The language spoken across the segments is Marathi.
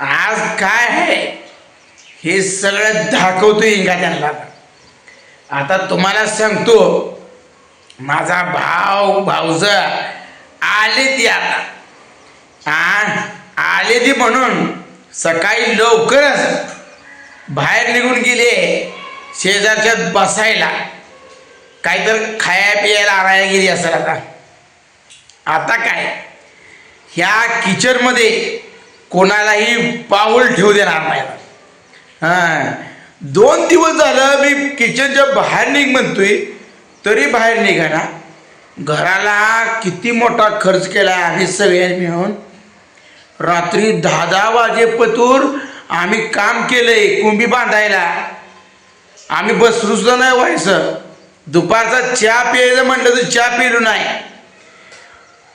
आज काय आहे? हे सगळं दाखवतो इंगा त्यांना. आता तुम्हाला सांगतो माझा भाव भाऊज आले ती आता. आ आले ती म्हणून सकाळी लवकरच बाहेर निघून गेले शेजारच्यात बसायला. काहीतर खाया पियाला आणायला गेली असेल आता. आता काय? ह्या किचनमध्ये कोणालाही पाऊल ठेवू देणार नाही. हां. दोन दिवस झालं मी किचनच्या बाहेर निघ म्हणतोय तरी बाहेर निघाना घराला किती मोठा खर्च केला आम्ही सगळ्यांनी मिळून. रात्री दहा दहा वाजेपतूर आम्ही काम केलंय कुंभी बांधायला. आम्ही बसलो नाही व्हायचं. दुपारचा चहा प्यायचं म्हटलं तर चहा पिलो नाही.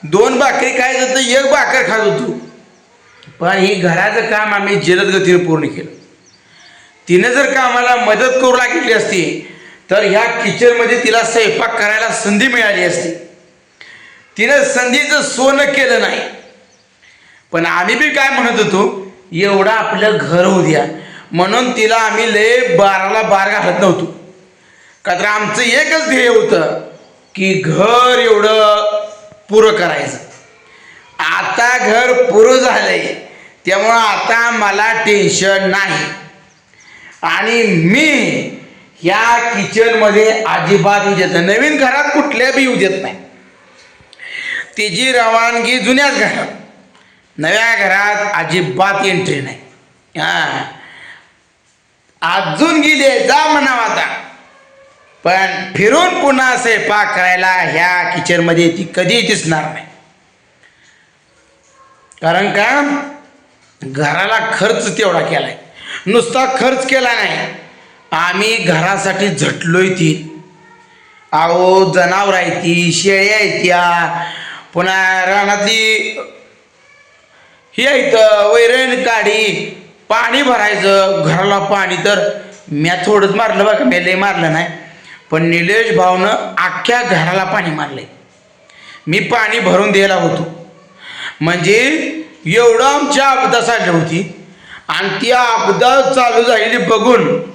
दोन भाकरी खायचं तर एक भाकर खात होतो. पण हे घराचं काम आम्ही जलद गतीने पूर्ण केलं. तिनं जर का आम्हाला मदत करू लागली असती तर ह्या किचनमध्ये तिला स्वयंपाक करायला संधी मिळाली असती. तिनं संधीचं सोनं केलं नाही. पण आम्ही बी काय म्हणत होतो एवढं आपलं घर होऊ द्या. म्हणून तिला आम्ही लय बाराला बार घालत नव्हतो. का तर आमचं एकच ध्येय होतं की घर एवढं पुरं करायचं. आता घर पुरं झालंय. त्यामुळं आता मला टेन्शन नाही. आणि मी ह्या किचनमध्ये अजिबात येऊ देत नाही. नवीन घरात कुठल्या बी येऊ देत नाही. तिची रवानगी जुन्याच घरात. नव्या घरात अजिबात एंट्री नाही. हा. अजून गेले जा म्हणावं आता. पण फिरून पुन्हा स्वयंपाक करायला ह्या किचनमध्ये ती कधी दिसणार नाही. कारण का? घराला खर्च तेवढा केलाय. नुसता खर्च केला नाही. आम्ही घरासाठी झटलोय ती. अहो जनावर आहे ती शेळ्या आहेत त्या पुन्हा रानातली ही आहेत वैरण काढी पाणी भरायचं घराला पाणी तर म्या थोडंच मारलं बघा मी लय मारलं नाही. पण निलेश भाऊनं अख्ख्या घराला पाणी मारलंय. मी पाणी भरून द्यायला होतो. म्हणजे एवढं आमच्या आपदा चालली होती. आणि ती आपदा चालू झालेली बघून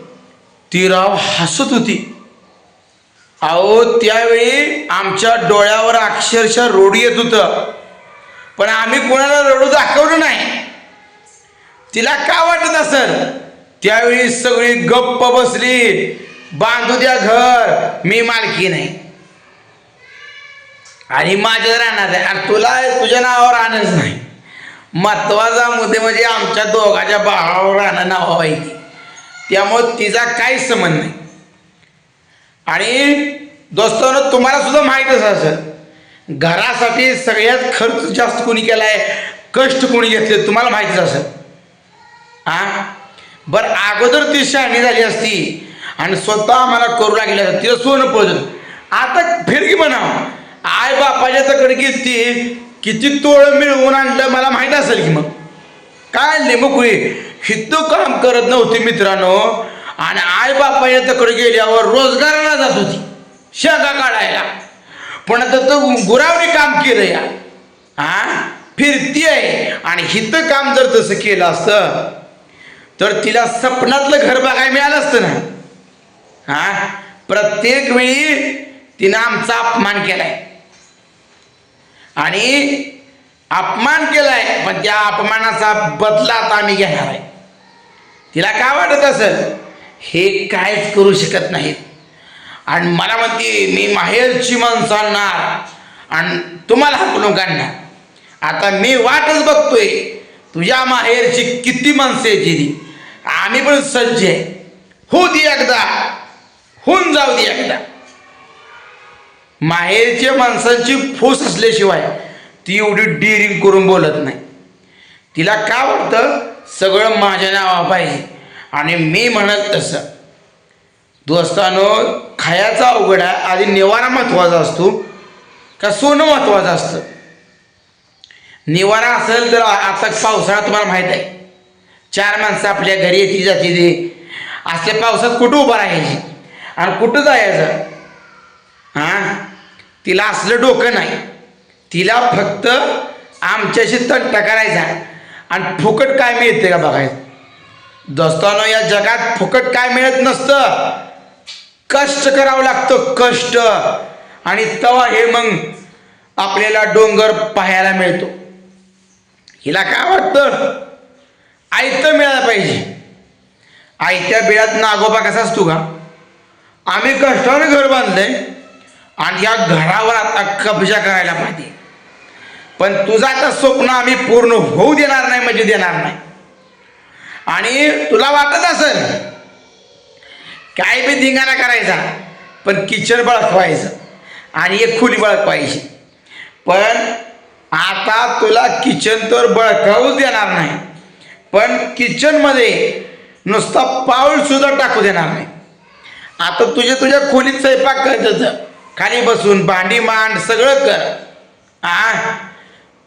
ती राव हसत होती. अहो त्यावेळी आमच्या डोळ्यावर अक्षरशः रोड येत होतं. पण आम्ही कोणाला रडू दाखवलं नाही. तिला का वाटत असेल? त्यावेळी सगळी गप्प बसली. बांधू द्या घर मी मालकी नाही आणि माझ्या राहणार आहे. आणि तुला तुझ्या नावावर आणच नाही. महत्त्वाचा मुद्दे म्हणजे आमच्या दोघाच्या भावावर राहणं नाव माहिती त्यामुळं तिचा काहीच संबंध नाही. आणि दोस्तांनो तुम्हाला सुद्धा माहीतच असेल घरासाठी सगळ्यात खर्च जास्त कोणी केला आहे कष्ट कोणी घेतले? तुम्हाला माहितीच असेल. हा? बरं अगोदर ती शहाणी झाली असती आणि स्वतः आम्हाला करू लागली असती. तिला सोनं पळत आता फिरकी म्हणावं. आय बापाच्या तकडे ती किती तोळ मिळवून आणलं मला माहीत असेल की मग? काय नेमकुळी हितू काम करत नव्हती मित्रांनो. आणि आई बापाच्या तकडे गेल्यावर रोजगाराला जात होती शेगा काढायला. पण आता तो गुरावणी काम केलं या हा? फिरती आहे. आणि हितं काम जर तसं केलं असतं तर तिला सपनातलं घर बघायला मिळालं असतं ना. हा? प्रत्येक वेळी तिनं आमचा अपमान केलाय. आणि अपमान केलाय पण त्या अपमानाचा बदला आता आम्ही घेणार आहे. तिला काय वाटत असेल? हे काहीच करू शकत नाहीत. आणि मला म्हणते मी माहेरची माणसं आणणार आणि तुम्हाला हाकलून काढणार. आता मी वाटच बघतोय तुझ्या माहेरची किती माणसं आहे आम्ही पण सज्ज आहे. हो दे एकदा. होऊन जाऊ दे एकदा. माहेरच्या माणसांची फूस असल्याशिवाय ती एवढी डिरिंग करून बोलत नाही. तिला का वाटतं? सगळं माझ्या नावा पाहिजे आणि मी म्हणत तसं. दोस्तानो खायचा अवघड आहे. आधी निवारा महत्त्वाचा असतो. का सोनं महत्त्वाचं असतं? निवारा असेल तर आता पावसाळा तुम्हाला माहीत आहे. चार माणसं आपल्या घरी येते जाते ते. असल्या पावसात कुठं उभं राहायची? आणि कुठं जायचं? हां? तिला असलं डोकं नाही. तिला फक्त आमच्याशी तंटा करायचा आणि फुकट काय मिळते का बघायचं दोस्तानो या जगात फुकट काय मिळत नसतं. कष्ट करावं लागतं कष्ट. आणि तवा हे मग आपल्याला डोंगर पाहायला मिळतो. हिला काय वाटतं? आयतं मिळालं पाहिजे. आयत्या बिळात नागोबा कसा असतो का? आम्ही कष्टाने घर बांधलंय. आणि या घरावर आता कब्जा करायला पाहिजे. पण तुझा तर स्वप्न आम्ही पूर्ण होऊ देणार नाही म्हणजे देणार नाही. आणि तुला वाटत असेल काय बी धिंगाणा करायचा पण किचन बळकवायचं आणि एक खुली बळकवायची. पण आता तुला किचन तर बळकावूच देणार नाही पण किचनमध्ये नुसता पाऊल सुद्धा टाकू देणार नाही. आता तुझ्या तुझ्या खोलीत स्वयंपाक करायचं खाली बसून भांडी मांड सगळं कर. आ?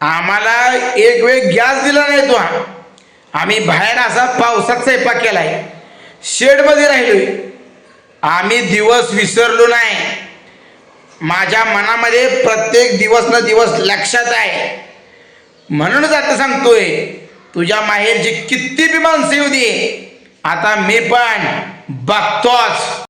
आम्हाला एक वेळ गॅस दिला नाही तू. आम्ही बाहेर असा पावसात स्वयंपाक केलाय. शेडमध्ये राहिलोय. आम्ही दिवस विसरलो नाही. माझ्या मनामध्ये प्रत्येक दिवस न दिवस लक्षात आहे. म्हणूनच आता सांगतोय तुझ्या माहेरची किती बी माणसं येऊ दे. आता मी पण बघतोच.